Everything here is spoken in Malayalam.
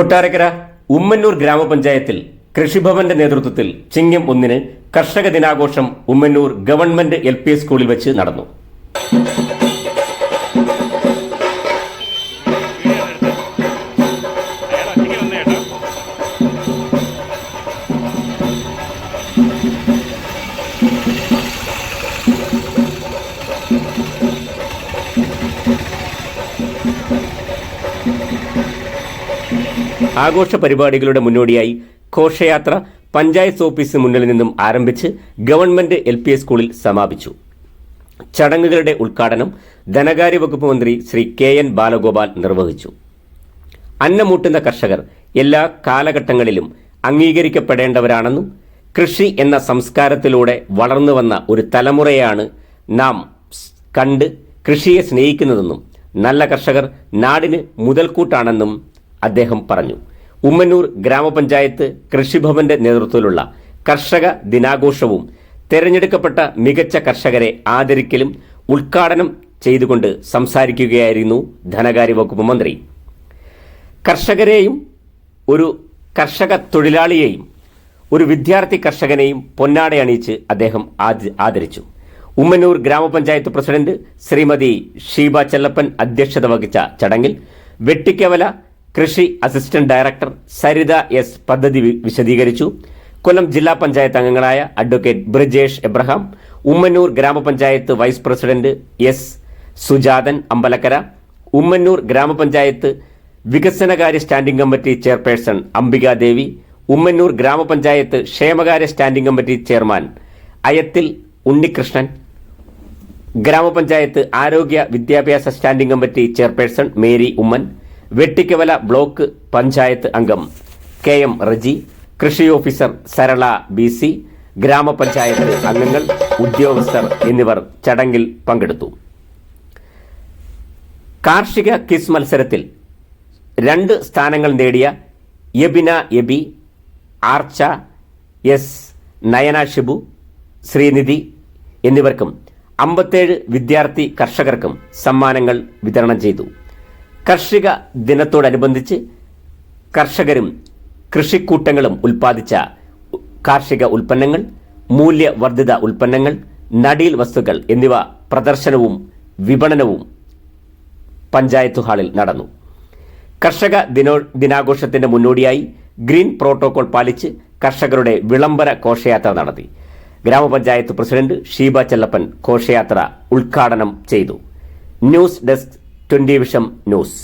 കൊട്ടാരക്കര ഉമ്മന്നൂർ ഗ്രാമപഞ്ചായത്തിൽ കൃഷിഭവന്റെ നേതൃത്വത്തിൽ ചിങ്ങം ഒന്നിന് കർഷക ദിനാഘോഷം ഉമ്മന്നൂർ ഗവൺമെന്റ് എൽ സ്കൂളിൽ വെച്ച് നടന്നു. ആഘോഷ പരിപാടികളുടെ മുന്നോടിയായി ഘോഷയാത്ര പഞ്ചായത്ത് ഓഫീസിന് മുന്നിൽ നിന്നും ആരംഭിച്ച് ഗവൺമെന്റ് എൽ പി എസ് സ്കൂളിൽ സമാപിച്ചു. ചടങ്ങുകളുടെ ഉദ്ഘാടനം ധനകാര്യ വകുപ്പ് മന്ത്രി ശ്രീ കെ എൻ ബാലഗോപാൽ നിർവഹിച്ചു. അന്നമൂട്ടുന്ന കർഷകർ എല്ലാ കാലഘട്ടങ്ങളിലും അംഗീകരിക്കപ്പെടേണ്ടവരാണെന്നും കൃഷി എന്ന സംസ്കാരത്തിലൂടെ വളർന്നു വന്ന ഒരു തലമുറയാണ് നാം കണ്ട് കൃഷിയെ സ്നേഹിക്കുന്നതെന്നും നല്ല കർഷകർ നാടിന് മുതൽക്കൂട്ടാണെന്നും അദ്ദേഹം പറഞ്ഞു. ഉമ്മന്നൂർ ഗ്രാമപഞ്ചായത്ത് കൃഷിഭവന്റെ നേതൃത്വത്തിലുള്ള കർഷക ദിനാഘോഷവും തെരഞ്ഞെടുക്കപ്പെട്ട മികച്ച കർഷകരെ ആദരിക്കലും ഉദ്ഘാടനം ചെയ്തുകൊണ്ട് സംസാരിക്കുകയായിരുന്നു ധനകാര്യ വകുപ്പ് മന്ത്രി. കർഷകരെയും ഒരു കർഷക തൊഴിലാളിയെയും ഒരു വിദ്യാർത്ഥി കർഷകനെയും പൊന്നാട അണിയിച്ച് അദ്ദേഹം ആദരിച്ചു. ഉമ്മന്നൂർ ഗ്രാമപഞ്ചായത്ത് പ്രസിഡന്റ് ശ്രീമതി ഷീബ ചെല്ലപ്പൻ അധ്യക്ഷത വഹിച്ച ചടങ്ങിൽ വെട്ടിക്കവല കൃഷി അസിസ്റ്റന്റ് ഡയറക്ടർ സരിത എസ് പദ്ധതി വിശദീകരിച്ചു. കൊല്ലം ജില്ലാ പഞ്ചായത്ത് അംഗങ്ങളായ അഡ്വക്കേറ്റ് ബ്രിജേഷ് എബ്രഹാം ഉമ്മന്നൂർ ഗ്രാമപഞ്ചായത്ത് vice president S Sujathan Ambalakkara Ummannoor ഗ്രാമപഞ്ചായത്ത് വികസനകാര്യ standing committee chairperson Ambikadevi Ummannoor ഗ്രാമപഞ്ചായത്ത് ക്ഷേമകാര്യ standing committee chairman Ayathil Unnikrishnan ഗ്രാമപഞ്ചായത്ത് ആരോഗ്യ വിദ്യാഭ്യാസ standing committee chairperson Mary Oommen Vettikkavala block panchayat അംഗം കെ എം റജി കൃഷി ഓഫീസർ സരള ബി സി ഗ്രാമപഞ്ചായത്ത് അംഗങ്ങൾ ഉദ്യോഗസ്ഥർ എന്നിവർ ചടങ്ങിൽ പങ്കെടുത്തു. കാർഷിക കിസ് മത്സരത്തിൽ രണ്ട് സ്ഥാനങ്ങൾ നേടിയ യബിന എബി ആർച്ച എസ് നയന ഷിബു ശ്രീനിധി എന്നിവർക്കും അമ്പത്തേഴ് വിദ്യാർത്ഥി കർഷകർക്കും സമ്മാനങ്ങൾ വിതരണം ചെയ്തു. കർഷിക ദിനത്തോടനുബന്ധിച്ച് കർഷകരും കൃഷിക്കൂട്ടങ്ങളും ഉൽപ്പാദിച്ച കാർഷിക ഉൽപ്പന്നങ്ങൾ മൂല്യവർദ്ധിത ഉൽപ്പന്നങ്ങൾ നടീൽ വസ്തുക്കൾ എന്നിവ പ്രദർശനവും വിപണനവും പഞ്ചായത്ത് ഹാളിൽ നടന്നു. കർഷക ദിനോ ദിനാഘോഷത്തിന്റെ മുന്നോടിയായി ഗ്രീൻ പ്രോട്ടോകോൾ പാലിച്ച് കർഷകരുടെ വിളംബര ഘോഷയാത്ര നടത്തി. ഗ്രാമപഞ്ചായത്ത് പ്രസിഡന്റ് ഷീബ ചെല്ലപ്പൻ ഘോഷയാത്ര ഉദ്ഘാടനം ചെയ്തു. ന്യൂസ് ഡെസ്ക് ട്വന്റി വിഷം ന്യൂസ്.